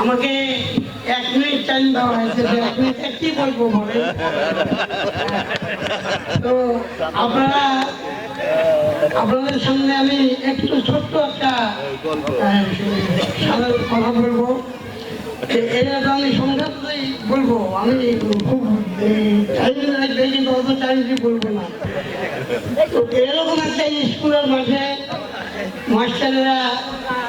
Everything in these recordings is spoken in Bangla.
আমাকে এক মিনিট টাইম দেওয়া হয়েছে এক মিনিটে কি বলব বলে তো আপনারা, আপনাদের সামনে আমি একটু ছোট্ট একটা সাধারণ কথা বলব। এটা তো আমি সংক্ষেপেই বলব। আমি খুব অত টাইম দিয়ে বলব না। তো এরকম একটা স্কুলের মাঠে মাস্টারেরা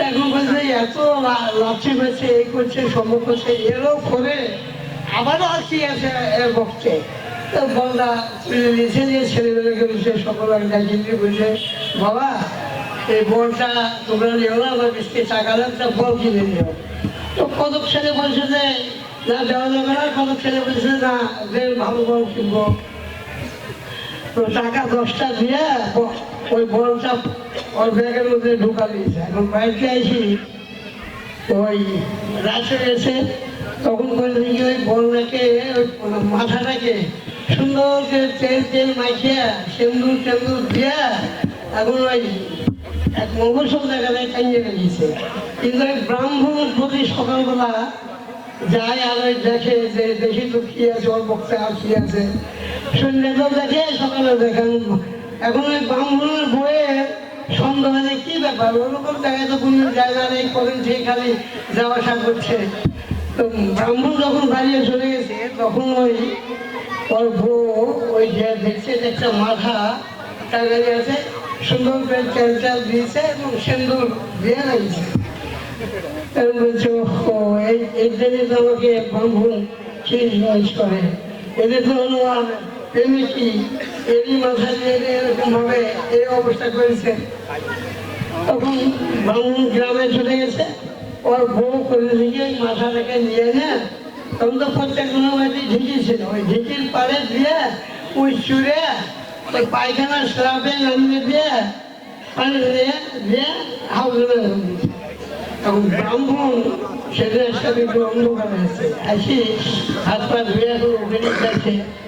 এখন বলছে, এত লা- লাচি হয়েছে এই করছে সম্ভব করছে, এরও করে আবারও কি আছে এর পক্ষে তো তুলে নিয়েছে যে ছেলেমেয়েকে বলছে সকল ডাকিয়ে বলছে, বাবা, এই বলটা তোমরা নিও না, আমার বৃষ্টি টাকা দেন তা বল কিনে নিও। তো কতক ছেলে বলছে যে, না, দেওয়া যাবে না। কতক ছেলে বলছে, না যে ভালো বল কিনবো। তো টাকা দশটা দিয়ে ওই বলটা ওর ব্যাগের মধ্যে ঢুকা দিয়েছে। এখন বাড়িতে আসি ওই রাতে এসে তখন করে দেখি ওই বলটাকে ওই মাথাটাকে সুন্দর করে তেল তেল মাখিয়া, সেন্দুর টেন্দুর দিয়া এখন ওই এক মহসল দেখা যায় টাইনে গেছে কিন্তু ওই ব্রাহ্মণ প্রতি সকালবেলা যায় আর ওই দেখে যে দেখি তো কি আছে, ওর বক্তা কি আছে সন্ধ্যাতেও দেখে সকালে দেখেন এখন ওই ব্রাহ্মণের বইয়ে সন্দেহ হয় কি ব্যাপার? ওরকম জায়গায় তো কোনো জায়গা নেই করেন সেই খালি যাওয়া আসা করছে। তো ব্রাহ্মণ যখন বাড়িয়ে চলে গেছে, তখন ওই ওর বউ ওই যে দেখছে একটা মাথা টাকা আছে, সুন্দর করে তেল চাল দিয়েছে এবং সিন্দুর দিয়ে লাগিয়েছে আমি ও এই জন্য তো আমাকে ব্রাহ্মণ করে? এদের তো হলো আর কি এরই মাথা দিয়ে এরকম ভাবে এই অবস্থা করেছে। তখন ব্রাহ্মণ গ্রামে চলে গেছে। ওর বউ করে দিকে মাথাটাকে নিয়ে না তখন তো প্রত্যেক বাড়ি ঢিকি ছিল। ওই ঢিকির পাড়ে দিয়ে ওই চুড়ে ওই পায়খানা স্লাবে নামিয়ে দিয়ে পানি দিয়ে দিয়ে হাউসে তখন ব্রাহ্মণ সাথে একটু অন্ধকার আছে আসি হাত পা ধুয়ে এখন ওখানে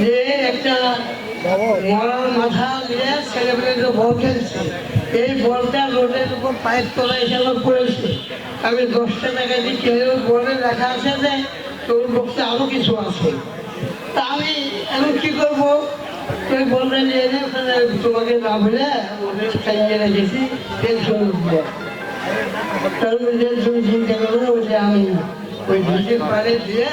যে একটা মরার মাথা দিয়ে ছেলেমেয়েদের বল খেলছে। এই বলটা রোডের উপর পায়ের এসে আমার পড়েছে। আমি দশটা টাকা দিয়ে ওই বলে লেখা আছে যে, তোর বক্তে আরও কিছু আছে। তা আমি এখন কি করব? তুই বললে নিয়ে এনে ওখানে তোমাকে না বলে ওদের খাইয়ে রেখেছি টেনশন তার মধ্যে তুমি চিন্তা করো যে আমি ওই ভিজির পারে দিয়ে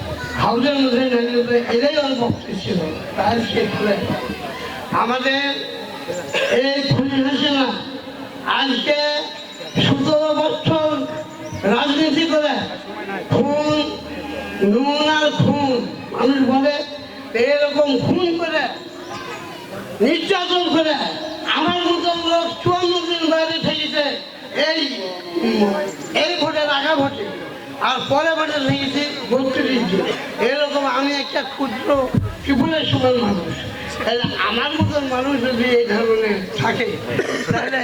হাউসের মধ্যে এটাই বক্তব্য ছিল, তার আমাদের এই খুনি হাসিনা আজকে সতেরো বছর রাজনীতি করে খুন, নুন আর খুন, মানুষ বলে এরকম খুন করে, নির্যাতন করে, আমার মতন লোক চুয়ান্ন দিন বাইরে থেকেছে এই এই ভোটের আগা ভোটে। আর পরে ভোটে থেকেছে বত্রিশ এরকম আমি একটা ক্ষুদ্র ত্রিপুরের সমান মানুষ। তাহলে আমার মতন মানুষ যদি এই ধরনের থাকে, তাহলে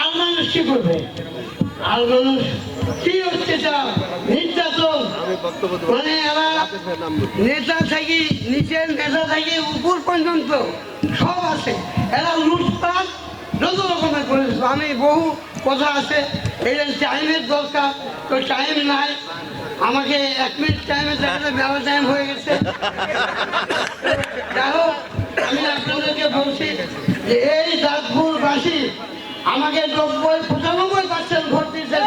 আর মানুষ কি করবে? আর মানুষ কি হচ্ছে নির্যাতন? মানে এরা নেতা থাকি, নিচের নেতা থাকি উপর পর্যন্ত সব আছে। এরা লুটপাট যত রকমের করেছিল আমি বহু কথা আছে। এই টাইমের দরকার। তো টাইম নাই। আমাকে এক মিনিট টাইমে দেখালে বেলা টাইম হয়ে গেছে। হোক, আমি আপনাদেরকে বলছি যে এই দাঁতপুরবাসী আমাকে নব্বই, পঁচানব্বই পার্সেন্ট ভোট দিতে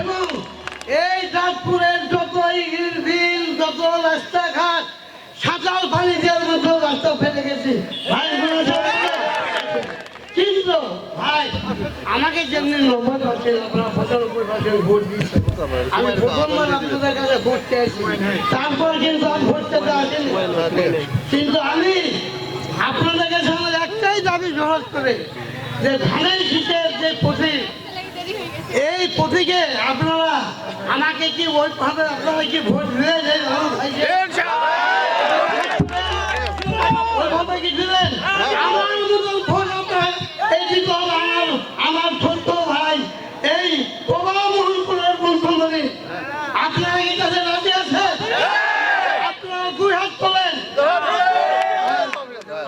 এবং এই চাঁদপুরের যত ইট, বিল, যত রাস্তাঘাট সাঁতাল পানি দেওয়ার মতো রাস্তা ফেলে গেছি ভাই মনে আছে আপনাদের? কিন্তু ভাই আমাকে যেমনি নব্বই পার্সেন্ট আপনারা পঁচানব্বই পার্সেন্ট ভোট দিয়েছেন আমি প্রথমবার আপনাদের কাছে ভোট চেয়েছি তারপর কিন্তু আমি ভোট চেতে আসেনি। কিন্তু আমি আপনাদের কাছে আমার একটাই দাবি জড়াত করে যে ধানের শীতের যে প্রতীক এই প্রতীকে আপনারা আমাকে কি ওইভাবে আপনারা কি ভোট দিয়ে আমার ওইভাবে কি দিলেন আমার মতন ভোট আপনার এই কিন্তু আমার আমার ছোট্ট ভাই এই প্রভা মোহনপুরের মুখ্যমন্ত্রী আপনারা এই কাছে রাজি আছে আপনারা দুই হাত তোলেন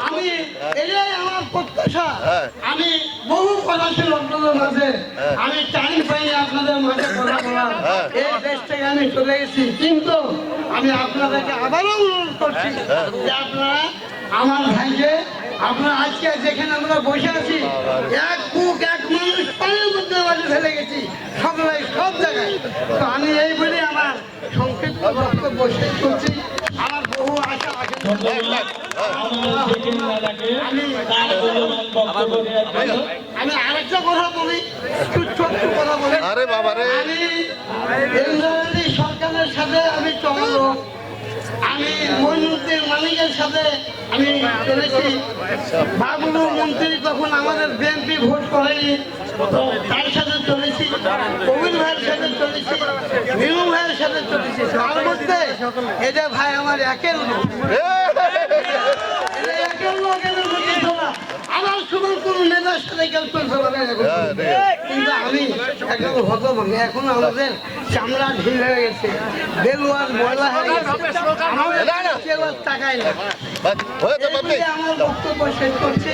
আমি এটাই আমার প্রত্যাশা আমি বহু কথা ছিল আপনাদের মাঝে। আমি টাইম পাইনি আপনাদের মাঝে কথা বলার। এই দেশ থেকে আমি চলে গেছি কিন্তু আমি আপনাদেরকে আবারও অনুরোধ করছি যে আপনারা আমার ভাইকে আপনারা আজকে যেখানে আমরা বসে আছি এক বুক এক মানুষ পানির মধ্যে মাঝে ফেলে গেছি। সকলে সব জায়গায়। তো আমি এই বলে আমার সংক্ষিপ্ত বক্তব্য শেষ করছি। আমি আরেকটা কথা কথা বলি সরকারের সাথে আমি চলব আমি মইনুদ্দিন মালিকের সাথে আমি চলেছি বাবুলু মন্ত্রী তখন আমাদের বিএনপি ভোট করেনি তার সাথে চলেছি কবির ভাইয়ের সাথে চলেছি নীলু ভাইয়ের সাথে চলেছি তার মধ্যে এটা ভাই আমার একের লোক একের লোকের আমার সমান কোন নেতার সাথে কেউ চলতে পারে না এখন। হ্যাঁ। কিন্তু আমি একদম হতভঙ্গ এখন আমাদের চামড়া ঢিল হয়ে গেছে। বেলুয়ার ময়লা হয়ে গেছে। আমাদের তাকায় না। হয়ে আমার বক্তব্য শেষ করছি।